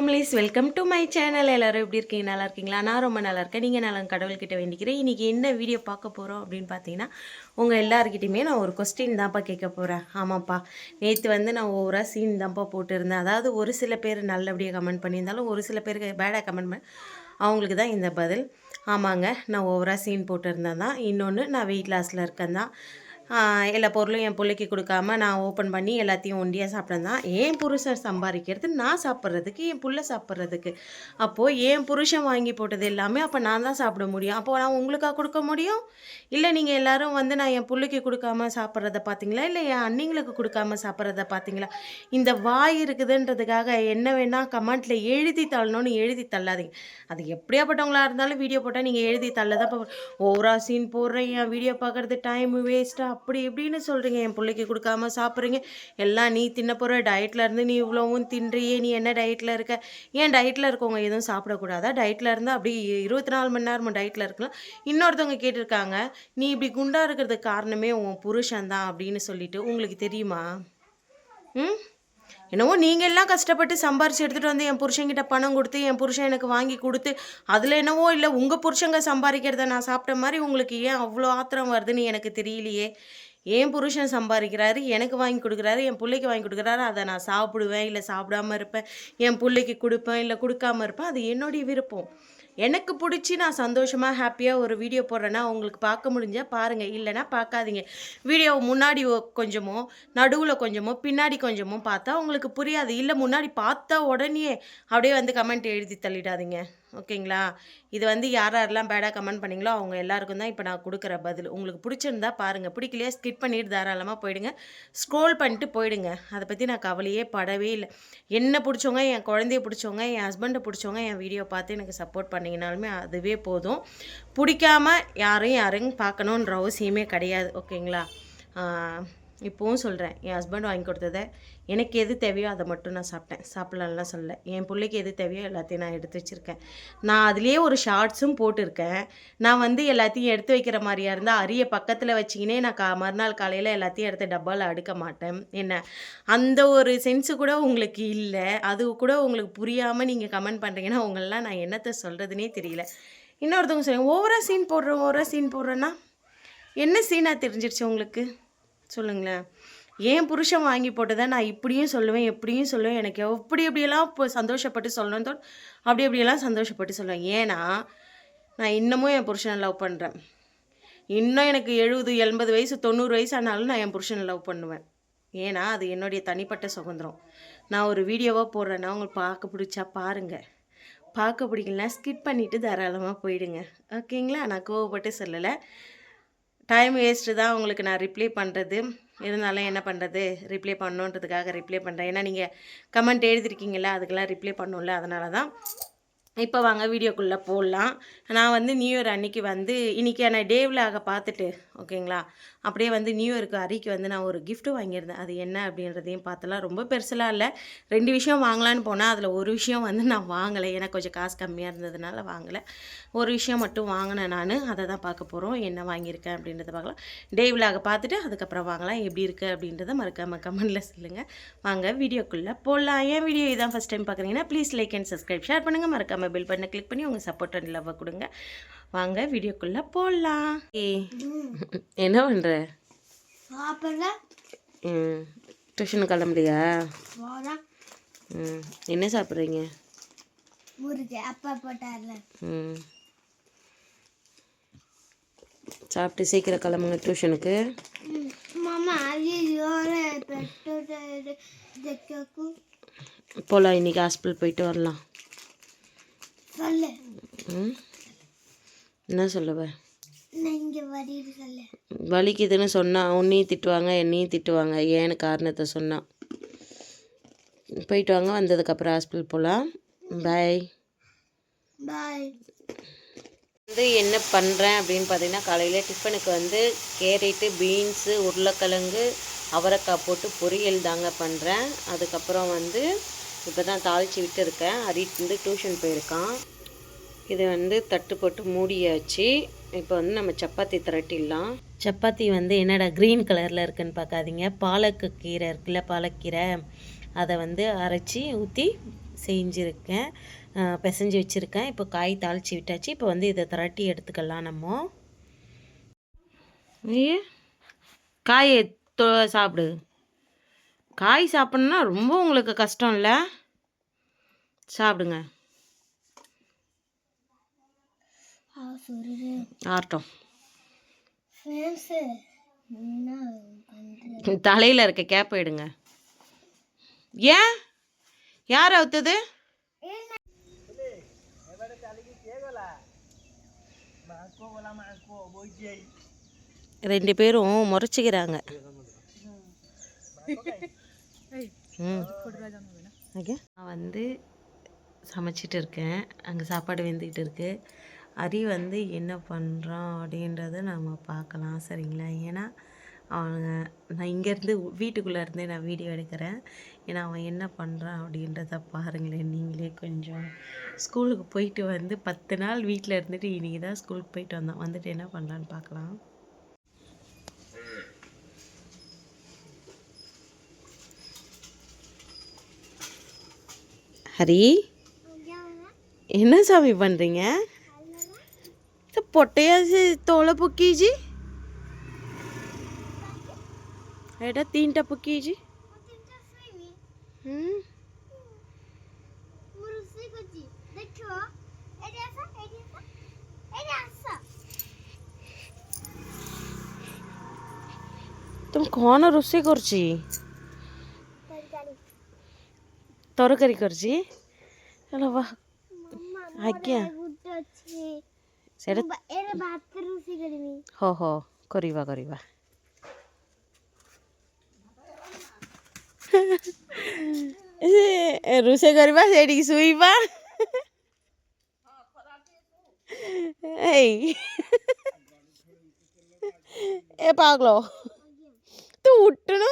Families welcome to my channel எல்லோரும் எப்படி இருக்கீங்க? நல்லா இருக்கீங்களா? நான் ரொம்ப நல்லா இருக்கேன். நீங்கள் நல்லா கடவுள்கிட்ட வேண்டிக்கிறேன். இன்றைக்கி என்ன வீடியோ பார்க்க போகிறோம் அப்படின்னு பார்த்தீங்கன்னா உங்கள் எல்லாருக்கிட்டையுமே நான் ஒரு கொஸ்டின் தான்ப்பா கேட்க போகிறேன் ஆமாப்பா. நேற்று வந்து நான் ஓவராக சீன் தான்ப்பா போட்டிருந்தேன். அதாவது ஒரு சில பேர் நல்லபடியாக கமெண்ட் பண்ணியிருந்தாலும் ஒரு சில பேருக்கு பேடாக கமெண்ட் பண்ண அவங்களுக்கு தான் இந்த பதில். ஆமாங்க நான் ஓவராக சீன் போட்டிருந்தேன் தான். இன்னொன்று நான் வெயிட் லாஸில் இருக்கேன் தான். எல்லா பொருளும் என் பிள்ளைக்கு கொடுக்காம நான் ஓப்பன் பண்ணி எல்லாத்தையும் ஒண்டியாக சாப்பிட்டேன் தான் என் புருஷன் சம்பாதிக்கிறது? நான் சாப்பிட்றதுக்கு என் புள்ள சாப்பிட்றதுக்கு. அப்போது என் புருஷன் வாங்கி போட்டது எல்லாமே அப்போ நான் தான் சாப்பிட முடியும். அப்போ நான் உங்களுக்காக கொடுக்க முடியும்? இல்லை நீங்கள் எல்லோரும் வந்து நான் என் பிள்ளைக்கு கொடுக்காம சாப்பிட்றத பார்த்தீங்களா இல்லை என் அண்ணிங்களுக்கு கொடுக்காம சாப்பிட்றத பார்த்தீங்களா இந்த வாய் இருக்குதுன்றதுக்காக என்ன வேணால் கமெண்ட்டில் எழுதி தள்ளணும்னு எழுதி தள்ளாதீங்க. அது எப்படியாப்பட்டவங்களாக இருந்தாலும் வீடியோ போட்டால் நீங்கள் எழுதி தள்ள தான் ஓவரா சீன் போடுறேன் என் வீடியோ பார்க்குறது டைம் வேஸ்ட்டாக அப்படி இப்படின்னு சொல்கிறீங்க என் பிள்ளைக்கு கொடுக்காம சாப்பிட்றீங்க. எல்லாம் நீ தின்ன போகிற டயட்டில் இருந்து நீ இவ்வளவும் தின்றியே நீ என்ன டயட்டில் இருக்க? ஏன் டயட்டில் இருக்கவங்க எதுவும் சாப்பிடக்கூடாதா? டயட்டில் இருந்தால் அப்படி இருபத்தி நாலு மணி நேரம் டயட்டில் இருக்கலாம். இன்னொருத்தவங்க கேட்டிருக்காங்க நீ இப்படி குண்டாக இருக்கிறதுக்கு காரணமே உன் புருஷன் தான் அப்படின்னு சொல்லிட்டு. உங்களுக்கு தெரியுமா? ம்? என்னவோ நீங்கள் எல்லாம் கஷ்டப்பட்டு சம்பாரித்து எடுத்துகிட்டு வந்து என் புருஷங்கிட்ட பணம் கொடுத்து என் புருஷன் எனக்கு வாங்கி கொடுத்து அதில் என்னவோ இல்லை உங்கள் புருஷங்க சம்பாதிக்கிறத நான் சாப்பிட்ட மாதிரி உங்களுக்கு ஏன் அவ்வளோ ஆத்திரம் வருதுன்னு எனக்கு தெரியலையே. என் புருஷன் சம்பாதிக்கிறாரு எனக்கு வாங்கி கொடுக்குறாரு என் பிள்ளைக்கு வாங்கி கொடுக்குறாரு அதை நான் சாப்பிடுவேன் இல்லை சாப்பிடாம இருப்பேன் என் பிள்ளைக்கு கொடுப்பேன் இல்லை கொடுக்காம இருப்பேன் அது என்னுடைய விருப்பம். எனக்கு பிடிச்சி நான் சந்தோஷமாக ஹாப்பியாக ஒரு வீடியோ போடுறேன்னா உங்களுக்கு பார்க்க முடிஞ்சால் பாருங்கள் இல்லைன்னா பார்க்காதீங்க. வீடியோ முன்னாடி கொஞ்சமோ நடுவில் கொஞ்சமோ பின்னாடி கொஞ்சமோ பார்த்தா உங்களுக்கு புரியாது. இல்லை முன்னாடி பார்த்தா உடனே அப்படியே வந்து கமெண்ட் எழுதி தள்ளிடாதீங்க. ஓகேங்களா? இது வந்து யார் யாரெல்லாம் பேடாக கமெண்ட் பண்ணீங்களோ அவங்க எல்லாருக்கும் தான் இப்போ நான் கொடுக்குற பதில். உங்களுக்கு பிடிச்சிருந்தா பாருங்கள் பிடிக்கலையே ஸ்கிப் பண்ணிட்டு தாராளமாக போயிடுங்க. ஸ்க்ரோல் பண்ணிட்டு போயிடுங்க. அதை பற்றி நான் கவலையே படவே இல்லை. என்ன பிடிச்சவங்க என் குழந்தைய பிடிச்சவங்க என் ஹஸ்பண்டை பிடிச்சவங்க என் வீடியோ பார்த்து எனக்கு சப்போர்ட் பண்ணிங்கனாலுமே அதுவே போதும். பிடிக்காம யாரையும் யாரையும் பார்க்கணுன்ற அவசியமே கிடையாது. ஓகேங்களா? இப்போவும் சொல்கிறேன் என் ஹஸ்பண்ட் வாங்கி கொடுத்ததை எனக்கு எது தேவையோ அதை மட்டும் நான் சாப்பிட்டேன். சாப்பிட்லாம்லாம் சொல்ல என் பிள்ளைக்கு எது தேவையோ எல்லாத்தையும் நான் எடுத்து வச்சுருக்கேன். நான் அதுலேயே ஒரு ஷார்ட்ஸும் போட்டிருக்கேன். நான் வந்து எல்லாத்தையும் எடுத்து வைக்கிற மாதிரியா இருந்தால் அரிய பக்கத்தில் வச்சிக்கினே நான் கா மறுநாள் காலையில் எல்லாத்தையும் எடுத்து டப்பாவில் அடுக்க மாட்டேன். என்ன? அந்த ஒரு சென்ஸு கூட உங்களுக்கு இல்லை. அது கூட உங்களுக்கு புரியாமல் நீங்கள் கமெண்ட் பண்ணுறீங்கன்னா உங்களெலாம் நான் என்னத்தை சொல்கிறதுனே தெரியல. இன்னொருத்தவங்க சொல்லுங்க ஓவராக சீன் போடுறோம் ஓவராக சீன் போடுறேன்னா என்ன சீனாக தெரிஞ்சிருச்சு உங்களுக்கு? சொல்லுங்களேன். ஏன் புருஷன் வாங்கி போட்டதை நான் இப்படியும் சொல்லுவேன் எப்படியும் சொல்லுவேன். எனக்கு எப்படி எப்படியெல்லாம் இப்போ சந்தோஷப்பட்டு சொல்லணும் தோணும் அப்படி எப்படியெல்லாம் சந்தோஷப்பட்டு சொல்லுவேன். ஏன்னா நான் இன்னமும் என் புருஷனை லவ் பண்ணுறேன் இன்னும் எனக்கு எழுபது எண்பது வயசு தொண்ணூறு வயசு ஆனாலும் நான் என் புருஷனை லவ் பண்ணுவேன். ஏன்னா அது என்னுடைய தனிப்பட்ட சுதந்திரம். நான் ஒரு வீடியோவாக போடுறேன்னா உங்களுக்கு பார்க்க பிடிச்சா பாருங்கள் பார்க்க பிடிக்கலனா ஸ்கிப் பண்ணிவிட்டு தாராளமாக போயிடுங்க. ஓகேங்களா நான் கோவப்பட்டு சொல்லலை. டைம் வேஸ்ட்டு தான் உங்களுக்கு நான் ரிப்ளை பண்ணுறது இருந்தாலும் என்ன பண்ணுறது ரிப்ளை பண்ணணுன்றதுக்காக ரிப்ளை பண்ணுறேன் ஏன்னா நீங்கள் கமெண்ட் எழுதிருக்கீங்களா அதுக்கெல்லாம் ரிப்ளை பண்ணும்ல அதனால தான் இப்போ வாங்க வீடியோக்குள்ளே போடலாம் நான் வந்து நியூ இயர் அன்னைக்கு வந்து இன்றைக்கான டே விலாக பார்த்துட்டு ஓகேங்களா? அப்படியே வந்து நியூ இயருக்கு அரிக்கு வந்து நான் ஒரு கிஃப்ட்டு வாங்கியிருந்தேன். அது என்ன அப்படின்றதையும் பார்த்தலாம். ரொம்ப பெருசெலாம் இல்லை. ரெண்டு விஷயம் வாங்கலான்னு போனால் அதில் ஒரு விஷயம் வந்து நான் வாங்கலை. ஏன்னா கொஞ்சம் காசு கம்மியாக இருந்ததுனால வாங்கலை. ஒரு விஷயம் மட்டும் வாங்கினேன் நான். அதை தான் பார்க்க போகிறோம் என்ன வாங்கியிருக்கேன் அப்படின்றத பார்க்கலாம். டே விலாக பார்த்துட்டு அதுக்கப்புறம் வாங்கலாம். எப்படி இருக்குது அப்படின்றத மறக்காமல் கமெண்டில் சொல்லுங்கள் வாங்க வீடியோக்குள்ளே போடலாம் ஏன் வீடியோ இதான் ஃபஸ்ட் டைம் பார்க்குறீங்கன்னா please like and subscribe share பண்ணுங்கள் மறக்காமல் பெல் பட்டனை கிளிக் பண்ணி உங்கள் சப்போர்ட் அண்ட் லவ்வை கொடுங்க. வாங்க வீடியோக்குள்ளே போடலாம் என்ன பண்ணுற ம் டியூஷன் கிளம்புறியா? போகிறேன் ம் என்ன சாப்பிட்றீங்க? ம். சாப்பிட்டு சீக்கிரம் கிளம்புங்க டியூஷனுக்கு போகலாம் இன்றைக்கி ஹாஸ்பிட்டல் போயிட்டு வரலாம். சொல்லு. என்ன சொல்லுவ வலிக்குதுன்னு சொன்னால் உன்னையும் திட்டுவாங்க என்னையும் திட்டுவாங்க. ஏன்னு காரணத்தை சொன்னான் போயிட்டு வாங்க வந்ததுக்கப்புறம் ஹாஸ்பிட்டல் போகலாம் பாய் பாய் வந்து என்ன பண்ணுறேன் அப்படின்னு பார்த்தீங்கன்னா காலையில் டிஃபனுக்கு வந்து கேரட்டு பீன்ஸு உருளைக்கிழங்கு அவரைக்காய் போட்டு பொரியல் தாங்க பண்ணுறேன் அதுக்கப்புறம் வந்து இப்போ தான் தாளித்து விட்டு இருக்கேன் வந்து டியூஷன் போயிருக்கான். இதை வந்து தட்டு போட்டு மூடியாச்சு. இப்போ வந்து நம்ம சப்பாத்தி திரட்டிடலாம். சப்பாத்தி வந்து என்னடா க்ரீன் கலரில் இருக்குன்னு பார்க்காதீங்க. பாலக்கு கீரை இருக்குல்ல பாலக்கீரை. அதை வந்து அரைச்சி ஊற்றி செஞ்சுருக்கேன். பிசைஞ்சு வச்சுருக்கேன். இப்போ காய் தாளித்து விட்டாச்சு. இப்போ வந்து இதை திரட்டி எடுத்துக்கலாம் நம்ம. காயை தொ சாப்பிடு. காய் சாப்பிட்ணுன்னா ரொம்ப உங்களுக்கு கஷ்டம் இல்லை சாப்பிடுங்க ஆர்ட்டம் தலையில் இருக்க கேப்பை எடுங்க. ஏன்? யார் அவுத்தது? ரெண்டு பேரும் முறைச்சிக்கிறாங்க. ஓகே. நான் வந்து சமைச்சிட்டு இருக்கேன். அங்கே சாப்பாடு வெந்துக்கிட்டு இருக்கு. அரி வந்து என்ன பண்ணுறான் அப்படின்றத நம்ம பார்க்கலாம். சரிங்களா? ஏன்னா அவனுங்க நான் இங்கேருந்து வீட்டுக்குள்ளே இருந்தே நான் வீடியோ எடுக்கிறேன். ஏன்னா அவன் என்ன பண்ணுறான் அப்படின்றத பாருங்களேன். நீங்களே கொஞ்சம் ஸ்கூலுக்கு போயிட்டு வந்து பத்து நாள் வீட்டில் இருந்துட்டு இன்றைக்கி தான் ஸ்கூலுக்கு போயிட்டு வந்தான். வந்துட்டு என்ன பண்ணலான்னு பார்க்கலாம். हरि इना सामी बन रही हैं तो पोटिया से तोला पुकी जी ऐडा तीन टा पुकी जी तुम कौन रोसे कर ची? ତରକାରୀ କରିଛି ହେଲା ବା ମାମା ଆଜ୍ଞା ଗୋଟେ ଅଛି ସେଇଟା ମୁଁ ବା- ଏରେ ଭାତ ରୋଷେଇ କରିବି ହଉ ହଉ କରିବା କରିବା ଏ, ରୋଷେଇ କରିବା ସେଇଠିକି ଶୋଇବା ଏଇ ଏ ପାଗଳ ତୁ ଉଠୁନୁ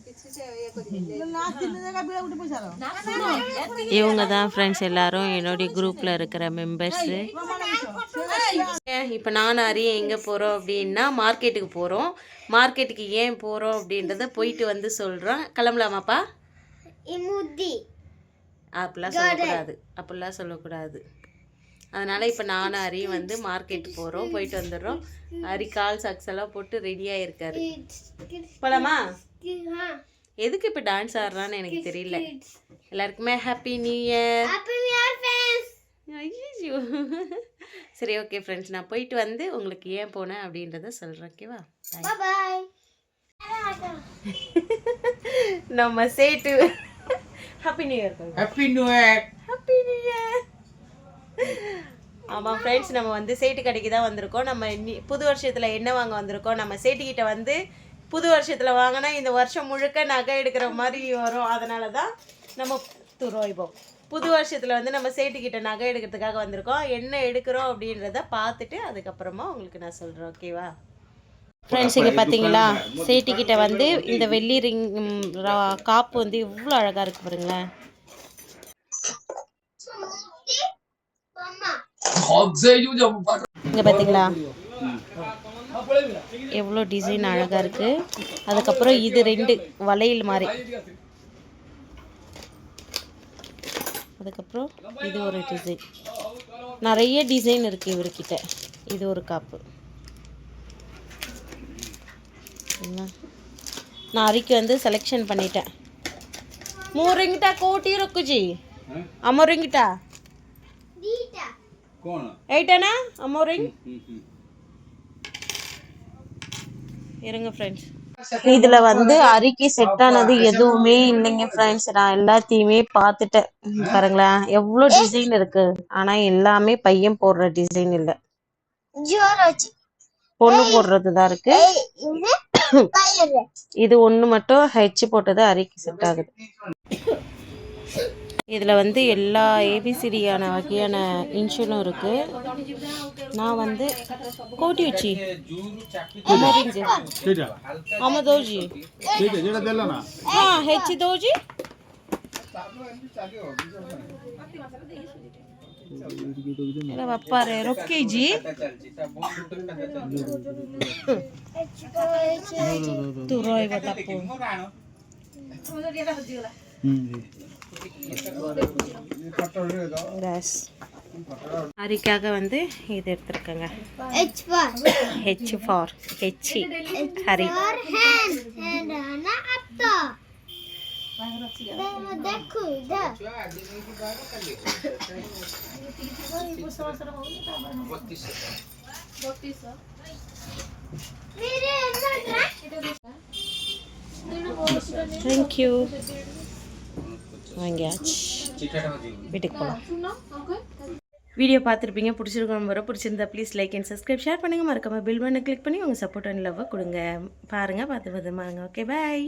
இவங்க தான் ஃப்ரெண்ட்ஸ் எல்லாரும் என்னுடைய குரூப்பில் இருக்கிற மெம்பர்ஸு இப்போ நானும் அரிய எங்கே போகிறோம் அப்படின்னா மார்க்கெட்டுக்கு போகிறோம் மார்க்கெட்டுக்கு ஏன் போகிறோம் அப்படின்றத போயிட்டு வந்து சொல்கிறோம் கிளம்பலாமாப்பா அப்படிலாம் சொல்லக்கூடாது. அப்படிலாம் சொல்லக்கூடாது. அதனால் இப்போ நானும் அரியும் வந்து மார்க்கெட் போகிறோம் போயிட்டு வந்துடுறோம். அரி கால் சாக்ஸ் எல்லாம் போட்டு ரெடியாக இருக்காரு போலாமா? எதுக்கு இப்போ டான்ஸ் ஆடுறான்னு எனக்கு தெரியல. எல்லாருக்குமே happy new year happy new year friends ஐயோ சரி ஓகே ஃப்ரெண்ட்ஸ் நான் போயிட்டு வந்து உங்களுக்கு ஏன் போனேன் அப்படின்றத சொல்கிறேன் ஓகேவா பை பை நம்ம Settu. Happy new year happy new year happy new year ஆமாம் ஃப்ரெண்ட்ஸ் நம்ம வந்து சேட்டு கடைக்கு தான் வந்திருக்கோம். நம்ம புது வருஷத்தில் என்ன வாங்க வந்திருக்கோம்? நம்ம சேட்டுக்கிட்ட வந்து புது வருஷத்தில் வாங்கினா இந்த வருஷம் முழுக்க நகை எடுக்கிற மாதிரி வரும் அதனால தான் நம்ம துரோய்போம் புது வருஷத்தில் வந்து நம்ம சேட்டுக்கிட்ட நகை எடுக்கிறதுக்காக வந்திருக்கோம் என்ன எடுக்கிறோம் அப்படின்றத பார்த்துட்டு அதுக்கப்புறமா உங்களுக்கு நான் சொல்கிறேன் ஓகேவா ஃப்ரெண்ட்ஸ் இங்கே பார்த்தீங்களா சேட்டுக்கிட்ட வந்து இந்த வெள்ளி ரிங் காப்பு வந்து இவ்வளோ அழகாக இருக்கு பாருங்களேன் இங்கே பார்த்தீங்களா எவ்வளோ டிசைன் அழகாக இருக்குது அதுக்கப்புறம் இது ரெண்டு வளையல் மாதிரி. அதுக்கப்புறம் இது ஒரு டிசைன் நிறைய டிசைன் இருக்குது இவர்கிட்ட. இது ஒரு காப்பு. என்ன? நான் அரிக்கு வந்து செலெக்ஷன் பண்ணிட்டேன். ரொக்குஜி அமோரிங்கிட்டா? தீட்டா कौन எயிட்டானா அமோரிங்? இருங்க ஃப்ரெண்ட்ஸ் இதுல வந்து அரிக்கு செட் ஆனது எதுவுமே இல்லைங்க ஃப்ரெண்ட்ஸ் நான் எல்லாத்தையுமே பார்த்துட்டேன். பாருங்களேன். எவ்வளோ டிசைன் இருக்கு? ஆனா எல்லாமே பையன் போடுற டிசைன் இல்ல. பொண்ணு போடுறது தான் இருக்கு. இது ஒண்ணு மட்டும் ஹெச் போட்டது அரிக்கு செட் ஆகுது. இதில் வந்து எல்லா ஏபிசிடியான வகையான இன்சூலும் இருக்குது நான் வந்து கோட்டி வச்சு ଅମରିଞ୍ଜ ସେଇଟା ଆମ ଦେଉଛି ସେଇଟା ଯେଟା ଦେଲ ନା ହଁ ହେଇଛି ଦେଉଛି ଏଇଟା ବାପାରେ ରଖେଇଛି ତୁ ରହିବ ତାକୁ ரஸ் ஹரிக்காக வந்து இது எடுத்துருக்கங்க. ஹெச் ஃபார் ஹெச் ஃபார் ஹெச்சி ஹரி தேங்க்யூ. வாங்கியாச்சு வீட்டுக்கு போகலாம் வீடியோ பார்த்துருப்பீங்க. பிடிச்சிருக்கோம் நம்பரை பிடிச்சிருந்தா please like and subscribe share பண்ணுங்கள் மறக்காமல் பில் பண்ண கிளிக் பண்ணி உங்கள் சப்போர்ட் அண்ட் லவ்வை கொடுங்க. பாருங்கள் பார்த்து பார்த்து ஓகே பாய்